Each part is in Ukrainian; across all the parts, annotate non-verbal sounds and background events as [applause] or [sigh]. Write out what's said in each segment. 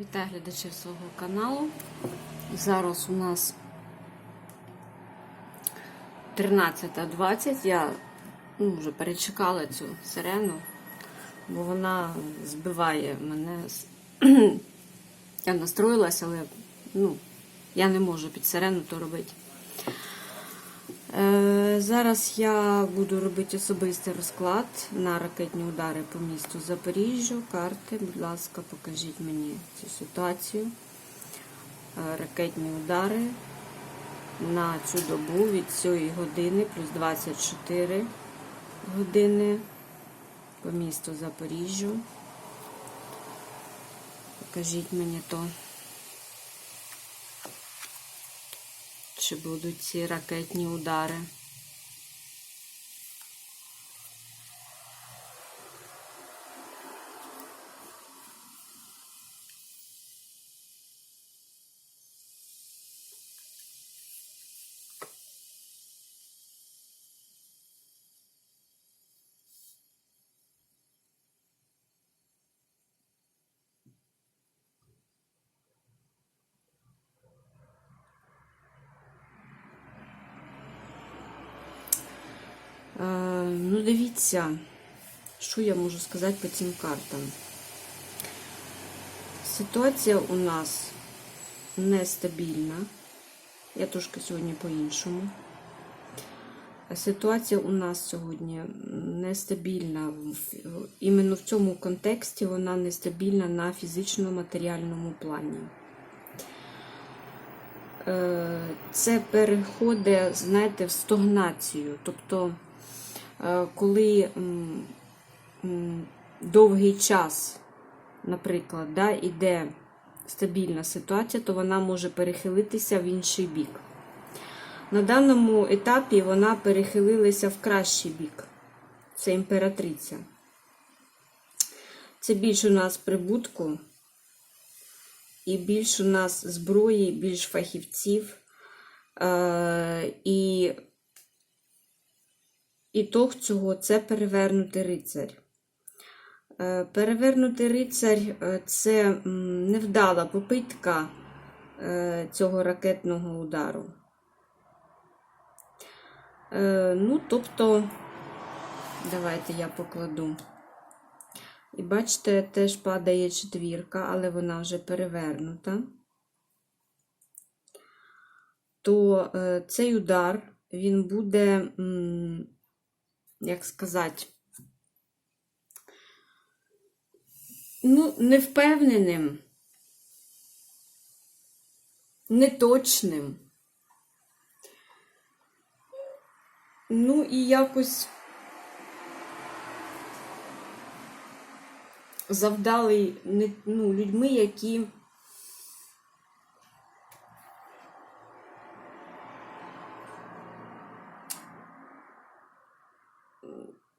Вітаю глядачів свого каналу. Зараз у нас 13.20. Я ну, вже перечекала цю сирену, бо вона збиває мене. [clears throat] Я настроїлася, але ну, я не можу під сирену то робити. Е, Зараз я буду робити особистий розклад на ракетні удари по місту Запоріжжя. Карти, будь ласка, покажіть мені цю ситуацію. Е, Ракетні удари на цю добу від цієї години плюс 24 години по місту Запоріжжя. Покажіть мені то. Чи будуть ці ракетні удари? Е, ну, дивіться, що я можу сказати по цим картам. Ситуація у нас нестабільна. Я трошки сьогодні по-іншому. Ситуація у нас сьогодні нестабільна. Іменно в цьому контексті вона нестабільна на фізично-матеріальному плані. Е, Це переходить, знаєте, в стогнацію. Тобто, коли м, м, довгий час, наприклад, да, іде стабільна ситуація, то вона може перехилитися в інший бік. На даному етапі вона перехилилася в кращий бік. Це імператриця. Це більше у нас прибутку, і більш у нас зброї, більш фахівців. Е, і ітог цього це перевернутий рицарь. Е, Перевернутий рицарь е, це невдала попитка е, цього ракетного удару. Ну, тобто, давайте я покладу. І бачите, теж падає четвірка, але вона вже перевернута. То цей удар, він буде, як сказати, ну, невпевненим, неточним. Ну і якось завдалий не- ну, людьми, які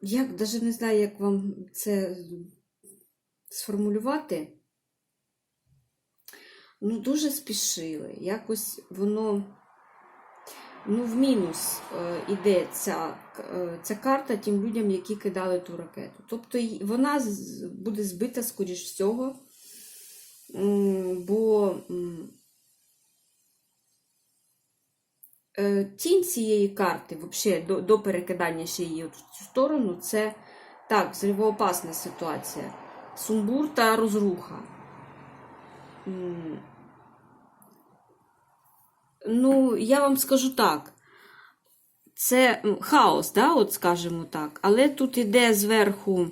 як навіть не знаю, як вам це сформулювати. Ну, дуже спішили. Якось воно ну, в мінус е, іде ця, е, ця карта тим людям, які кидали ту ракету. Тобто вона буде збита, скоріш всього, бо м, е, тінь цієї карти, взагалі, до, до перекидання ще її в цю сторону, це так, взривоопасна ситуація. Сумбур та розруха. Ну, я вам скажу так. Це хаос, да, от скажімо так. Але тут іде зверху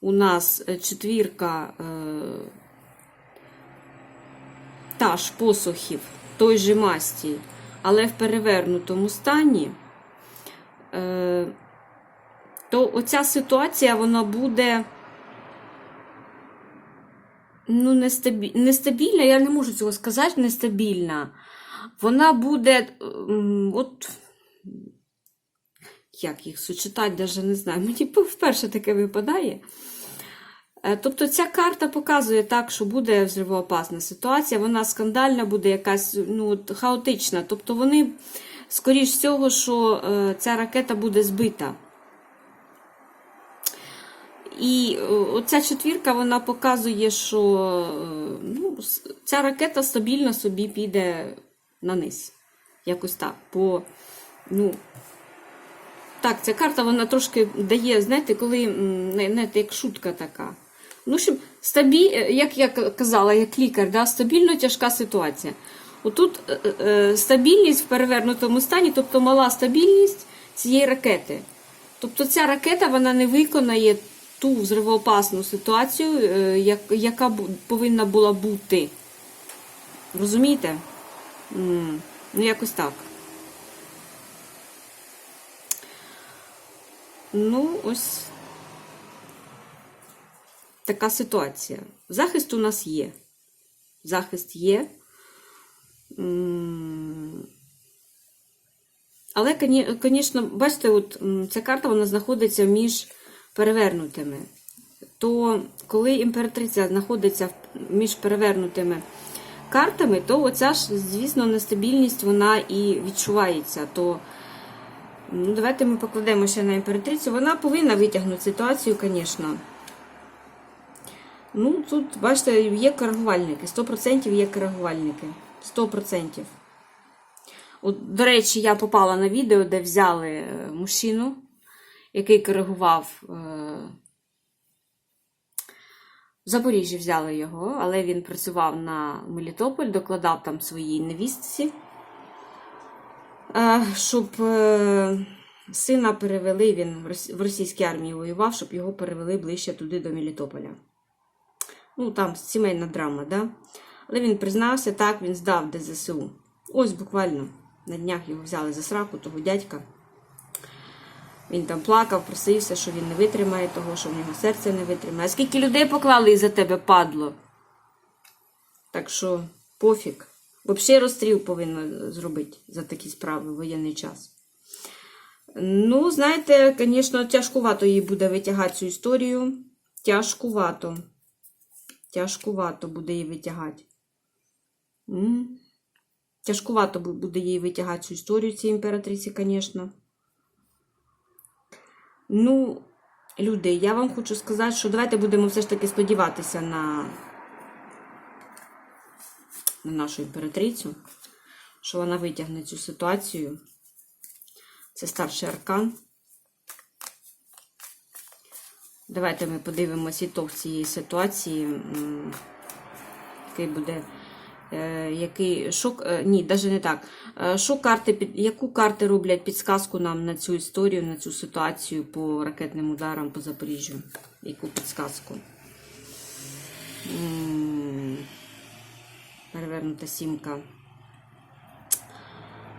у нас е, четвірка е, та ж посухів той же масті, але в перевернутому стані. Е, то оця ситуація вона буде ну, нестабі... нестабільна, я не можу цього сказати, нестабільна. Вона буде, от, як їх сучитати, навіть не знаю. Мені вперше таке випадає. Е, Тобто ця карта показує так, що буде взривоопасна ситуація, вона скандальна, буде якась ну, хаотична. Тобто вони, скоріш всього, що е, ця ракета буде збита. І е, оця четвірка вона показує, що ну, ця ракета стабільно собі піде на низ. Якось так. По, ну, так, ця карта вона трошки дає, знаєте, коли знаєте, як шутка така. Ну, щоб стабіль, е, як я казала, як лікар, да, стабільно тяжка ситуація. Отут е, е, стабільність в перевернутому стані, тобто мала стабільність цієї ракети. Тобто ця ракета вона не виконає ту взривоопасну ситуацію, як- яка повинна була бути. Розумієте? Ну, якось так. Ну, ось така ситуація. Захист у нас є. Захист є. Але, звісно, бачите, от ця карта вона знаходиться між перевернутими. То коли імператриця знаходиться між перевернутими картами, то оця ж, звісно, нестабільність вона і відчувається. То ну, давайте ми покладемо ще на імператрицю. Вона повинна витягнути ситуацію, звісно. Ну, тут, бачите, є коригувальники. 100% є коригувальники. 100%. От, до речі, я попала на відео, де взяли е, мужчину, який коригував. Е, в Запоріжжі взяли його, але він працював на Мелітополь, докладав там своїй невістці, е, щоб сина перевели, він в російській армії воював, щоб його перевели ближче туди до Мелітополя. Ну, там сімейна драма, да? Але він признався, так, він здав ДЗСУ. Ось буквально на днях його взяли за сраку, того дядька. Він там плакав, просився, що він не витримає того, що в нього серце не витримає. А скільки людей поклали із-за тебе падло? Так що пофіг. Взагалі розстріл повинно зробити за такі справи в воєнний час. Ну, знаєте, звісно, тяжкувато їй буде витягати цю історію. Тяжкувато. Тяжкувато буде її витягати. М. Тяжкувато буде їй витягати цю історію цій імператриці, звісно. Ну, люди, я вам хочу сказати, що давайте будемо все ж таки сподіватися на, на нашу імператрицю, що вона витягне цю ситуацію. Це старший аркан. Давайте ми подивимося ітог цієї ситуації, який буде. е, Який шок, е, ні, навіть не так. Е, Що карти, яку карти роблять підсказку нам на цю історію, на цю ситуацію по ракетним ударам по Запоріжжю? Яку підсказку? Перевернута сімка.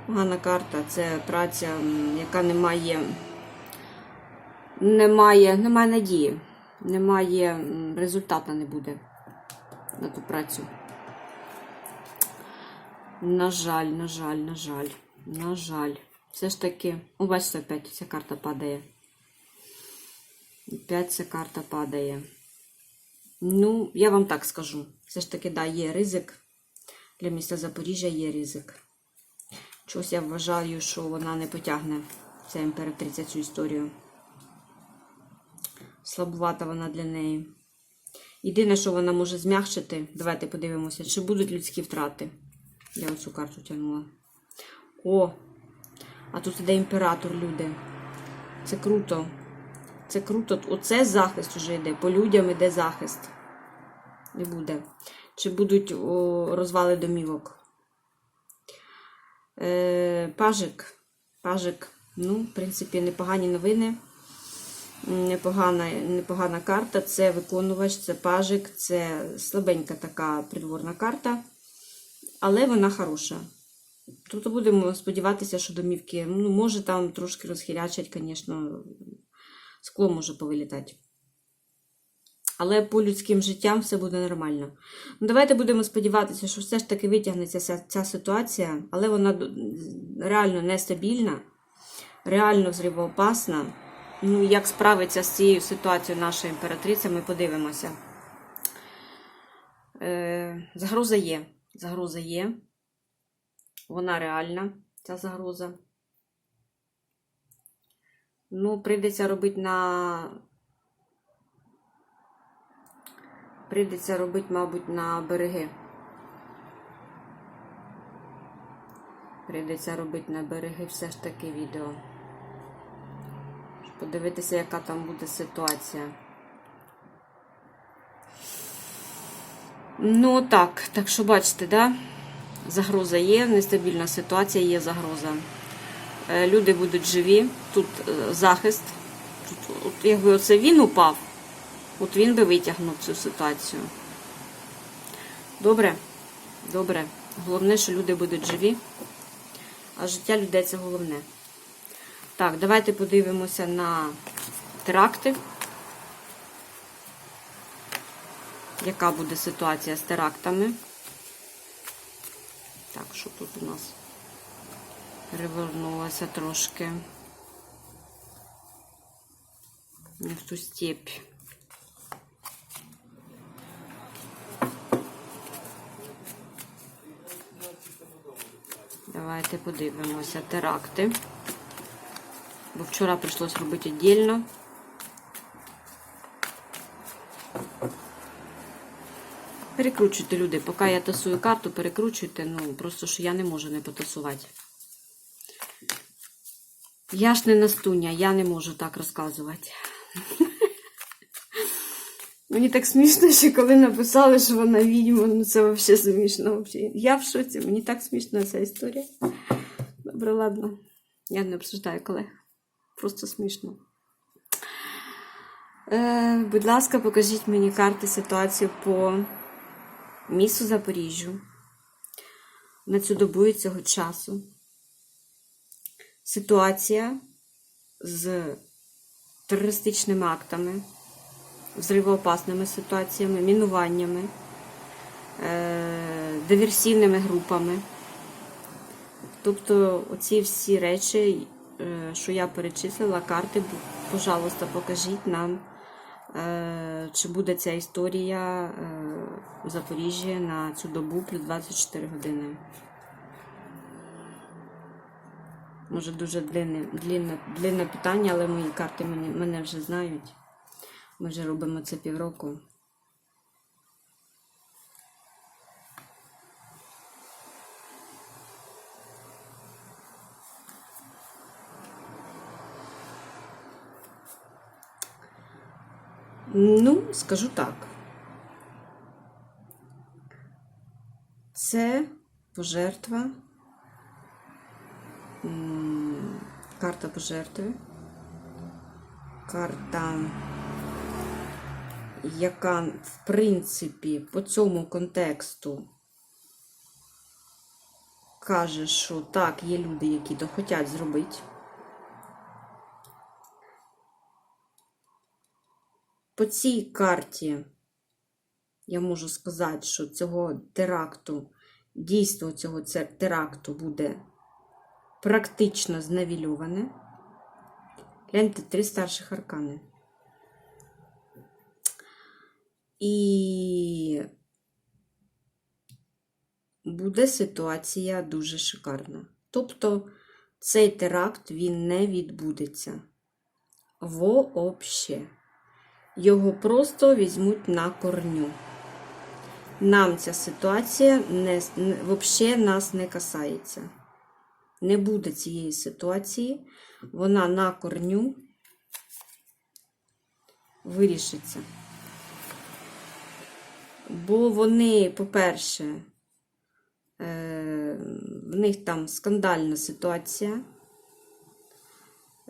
Погана карта це праця, яка не має, немає, немає надії, немає результату не буде на ту працю. На жаль, на жаль, на жаль, на жаль. Все ж таки, о, бачите, опять ця карта падає. Опять ця карта падає. Ну, я вам так скажу. Все ж таки, да, є ризик. Для міста Запоріжжя є ризик. Чогось я вважаю, що вона не потягне ця імператриця цю історію. Слабувата вона для неї. Єдине, що вона може змягчити, давайте подивимося, чи будуть людські втрати. Я оцю карту тягнула. О! А тут іде імператор, люди. Це круто. Це круто. Оце захист уже йде. По людям іде захист. Не буде. Чи будуть о, розвали домівок? Е, пажик. Пажик. Ну, в принципі, непогані новини. Непогана, непогана карта. Це виконувач, це пажик, це слабенька така придворна карта. Але вона хороша. Тобто будемо сподіватися, що домівки, ну, може там трошки розхилячать, звісно, скло може повилітати. Але по людським життям все буде нормально. Ну, давайте будемо сподіватися, що все ж таки витягнеться ця, ця ситуація, але вона реально нестабільна, реально взривоопасна. Ну, як справиться з цією ситуацією наша імператриця, ми подивимося. Е, загроза є. Загроза є. Вона реальна, ця загроза. Ну, прийдеться робити на Прийдеться робити, мабуть, на береги. Прийдеться робити на береги все ж таки відео. Подивитися, яка там буде ситуація. Ну так, так що бачите, да? Загроза є, нестабільна ситуація, є загроза. Е, Люди будуть живі, тут е, захист. Тут, от, якби оце він упав, от він би витягнув цю ситуацію. Добре, добре. Головне, що люди будуть живі, а життя людей це головне. Так, давайте подивимося на теракти. Яка буде ситуація з терактами? Так, що тут у нас перевернулося трошки. Не в ту степь. Давайте подивимося теракти. Бо вчора прийшлось робити віддільно. Перекручуйте, люди. Поки я тасую карту, перекручуйте. Ну, просто що я не можу не потасувати. Я ж не настуня, я не можу так розказувати. Мені так смішно, що коли написали, що вона відьма, ну це взагалі смішно. Я в шоці, мені так смішна ця історія. Добре, ладно. Я не обсуждаю колег. Просто смішно. Е, будь ласка, покажіть мені карти ситуацію по місту Запоріжжю на цю добу і цього часу. Ситуація з терористичними актами, взривоопасними ситуаціями, мінуваннями, е, диверсійними групами. Тобто, оці всі речі, що я перечислила, карти, пожалуйста, покажіть нам, е, чи буде ця історія е, в Запоріжжі на цю добу плюс 24 години. Може, дуже длинне, длинне, длинне питання, але мої карти мене, мене вже знають. Ми вже робимо це півроку. Ну, скажу так. Це пожертва. Карта пожертви. Карта, яка, в принципі, по цьому контексту каже, що так, є люди, які то хочуть зробити. По цій карті я можу сказати, що цього теракту, дійство цього теракту буде практично зневільоване. Гляньте, три старших аркани. І буде ситуація дуже шикарна. Тобто цей теракт він не відбудеться. Вообще. Його просто візьмуть на корню. Нам ця ситуація не, вообще нас не касається. Не буде цієї ситуації. Вона на корню вирішиться. Бо вони, по-перше, е, в них там скандальна ситуація.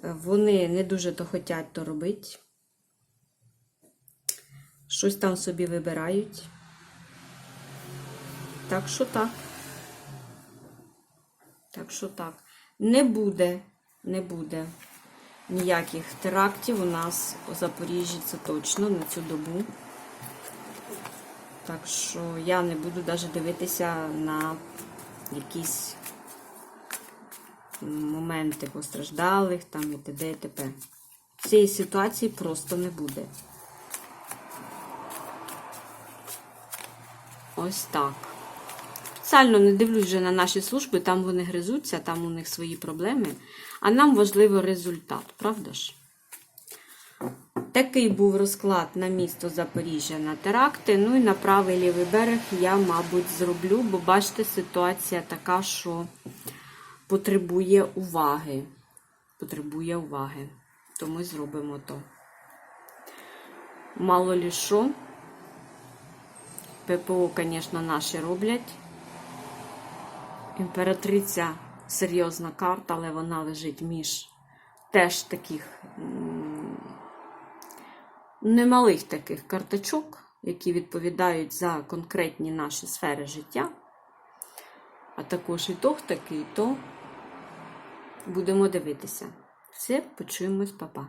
Вони не дуже то хочуть то робити. Щось там собі вибирають. Так що так. Так що так. Не буде, не буде ніяких терактів у нас у Запоріжжі, це точно на цю добу. Так що я не буду навіть дивитися на якісь моменти постраждалих там і т.д. і т.п. Цієї ситуації просто не буде. Ось так. Спеціально не дивлюсь вже на наші служби, там вони гризуться, там у них свої проблеми. А нам важливо результат, правда ж? Такий був розклад на місто Запоріжжя на теракти. Ну і на правий лівий берег я, мабуть, зроблю, бо бачите, ситуація така, що потребує уваги. Потребує уваги. То ми зробимо то. Мало лі що. ППО, звісно, наші роблять. Імператриця серйозна карта, але вона лежить між теж таких немалих таких карточок, які відповідають за конкретні наші сфери життя. А також і тох такий, то будемо дивитися. Все, почуємось, папа.